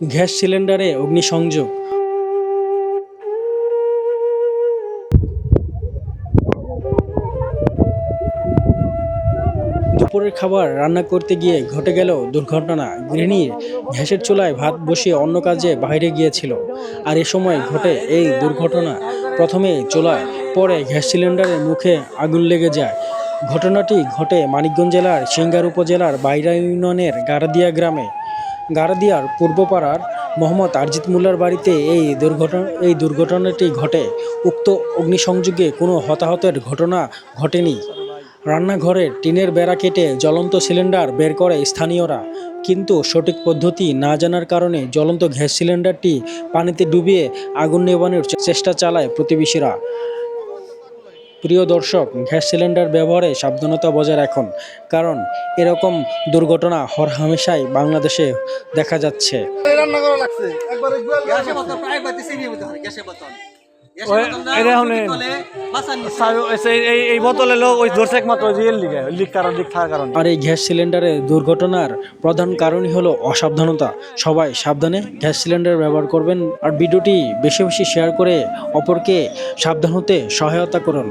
Gas সিলিন্ডারে অগ্নিসংযোগ। দুপুরের খাবার রান্না করতে গিয়ে ঘটে গেল দুর্ঘটনা। গৃহিণীর গ্যাসের চুলায় ভাত বসিয়ে অন্য কাজে বাইরে গিয়েছিল। আর এ সময় ঘটে এই দুর্ঘটনা। প্রথমে চুলায়, পরে গ্যাস সিলিন্ডারের মুখে আগুন লেগে যায়। ঘটনাটি ঘটে মানিকগঞ্জ জেলার সিঙ্গার উপজেলার বাইরা ইউনিয়নের গারাদিয়া গ্রামে। গারাদিয়ার পূর্বপাড়ার মোহাম্মদ আরজিত মোল্লার বাড়িতে এই দুর্ঘটনা এই দুর্ঘটনাটি ঘটে। উক্ত অগ্নিসংযোগে কোনো হতাহতের ঘটনা ঘটেনি। রান্নাঘরের টিনের বেড়া কেটে জ্বলন্ত সিলিন্ডার বের করে স্থানীয়রা। কিন্তু সঠিক পদ্ধতি না জানার কারণে জ্বলন্ত গ্যাস সিলিন্ডারটি পানিতে ডুবিয়ে আগুন নেভানোর চেষ্টা চালায় প্রতিবেশীরা। প্রিয় দর্শক গ্যাস সিলিন্ডার ব্যবহারে সাবধানতা বজায় রাখুন কারণ এরকম দুর্ঘটনা হর হরহামেশাই বাংলাদেশে দেখা যাচ্ছে। রান্না করা লাগছে। একবারে এই- বোতলে লোক ওই ধরছে একমাত্র রিয়েল লিগে লিক কারণ লিক থাকার কারণে। আর এই গ্যাস সিলিন্ডারের দুর্ঘটনার প্রধান কারণই হলো অসাবধানতা। সবাই সাবধানে গ্যাস সিলিন্ডার ব্যবহার করবেন আর ভিডিওটি বেশি বেশি শেয়ার করে অপরকে সাবধান হতে সহায়তা করুন।